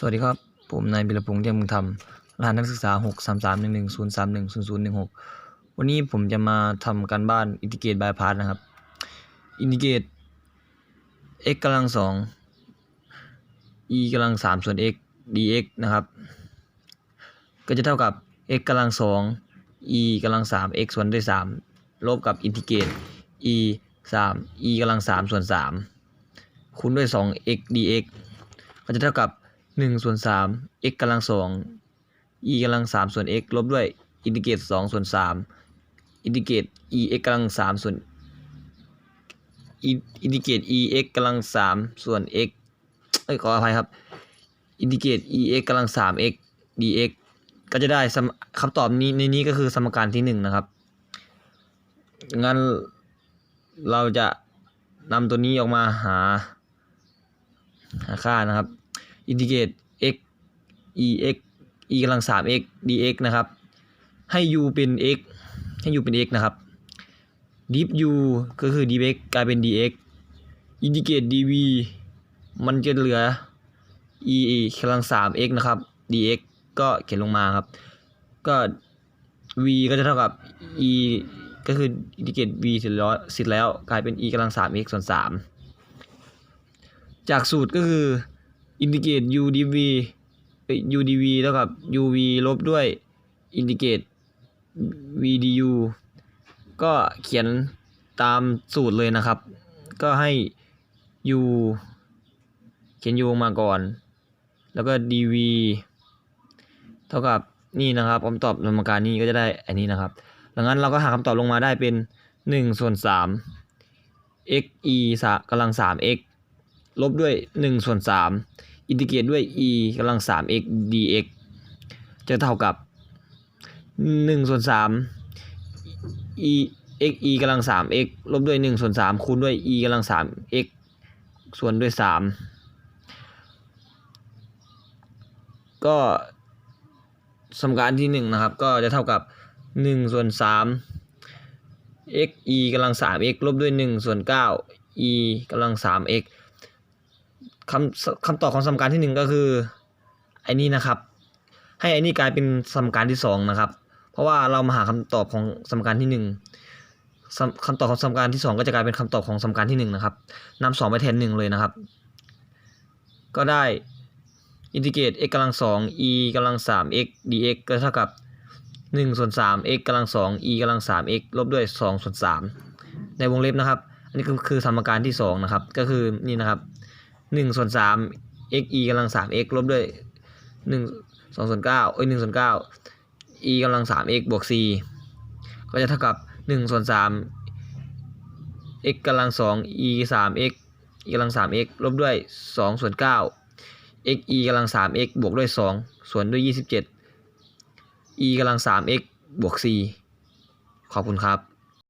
สวัสดีครับ ผมนายบิรพงษ์เทียงมึงธรรมรหัสนักศึกษา 6 3 3 1 1 0 3 1 0 0 1 6 วันนี้ผมจะมาทำการบ้านอินทิเกรตบายพาร์นะครับ อินทิเกรต x กำลังสอง e กำลังสามส่วน x dx นะครับ ก็จะเท่ากับ x กำลังสอง e กำลังสาม x ส่วนด้วยสามลบกับอินทิเกรต e สาม e กำลังสามส่วนสามคูณด้วยสอง x dx ก็จะเท่ากับ หนึ่งส่วนสาม x กำลังสอง e กำลังสามส่วน x ลบด้วยอินทิเกรตสองส่วนสามอินทิเกรต e x กำลังสามส่วนอินทิเกรต e x กำลังสามส่วน x เอ้ยขออภัยครับอินทิเกรต e x กำลังสาม x dx ก็จะได้คำตอบนี้ในนี้ก็คือสมการที่หนึ่งนะครับ งั้นเราจะนำตัวนี้ออกมาหาหาค่านะครับ อินทิเกรต x e x e กำลังสาม x dx นะครับ ให้ u เป็น x ให้ u เป็น x นะครับ div u ก็คือ dx กลายเป็น dx อินทิเกรต dv มันจะเหลือ e กำลังสาม x นะครับ dx ก็เขียนลงมาครับ ก็ v ก็จะเท่ากับ e ก็คืออินทิเกรต v เสร็จแล้วเสร็จแล้วกลายเป็น e กำลังสาม x ส่วนสามจากสูตรก็คือ อินทิเกรต u dv เอ้ย u dv เท่ากับ uv ลบด้วยอินทิเกรต v du ก็เขียนตามสูตรเลยนะครับ ก็ให้ u เขียน u มาก่อน แล้วก็ dv เท่ากับนี่นะครับคำตอบสมการนี้ก็จะได้อันนี้นะครับดังนั้นเราก็หาคำตอบลงมาได้เป็น1ส่วน3 x e สากำลัง 3 x ลบด้วย1ส่วน3 อินทิเกรตด้วย e กำลัง 3x dx จะเท่ากับ 1 ส่วน 3 e x e กำลัง 3x ลบด้วย 1 ส่วน 3 คูณด้วย e กำลัง 3x ส่วนด้วย 3 ก็สมการที่ 1 นะครับ ก็จะเท่ากับ 1 ส่วน 3 x e กำลัง 3x ลบด้วย 1 ส่วน 9 e กำลัง 3x คำคำตอบของสมการที่หนึ่งก็คือไอ้นี่นะครับ ให้ไอ้นี่กลายเป็นสมการที่สองนะครับ เพราะว่าเรามาหาคำตอบของสมการที่หนึ่งคำตอบของสมการที่สองก็จะกลายเป็นคำตอบของสมการที่หนึ่งนะครับนำสองไปแทนหนึ่งเลยนะครับ ก็ได้อินทิเกรต x กำลังสอง e กำลังสาม x dx ก็เท่ากับหนึ่งส่วนสาม x กำลังสอง e กำลังสาม x ลบด้วยสองส่วนสามในวงเล็บนะครับ อันนี้ก็คือสมการที่สองนะครับ ก็คือนี่นะครับ หนึ่งส่วนสาม x e กำลังสาม x ลบด้วยหนึ่งสองส่วนเก้าเอ้ยหนึ่งส่วนเก้า e กำลังสาม x บวก c ก็จะเท่ากับหนึ่งส่วนสาม x กำลังสอง e สาม x e กำลังสาม x ลบด้วยสองส่วนเก้า x e กำลังสาม x บวกด้วยสองส่วนด้วยยี่สิบเจ็ด e กำลังสาม x บวก c ขอบคุณครับ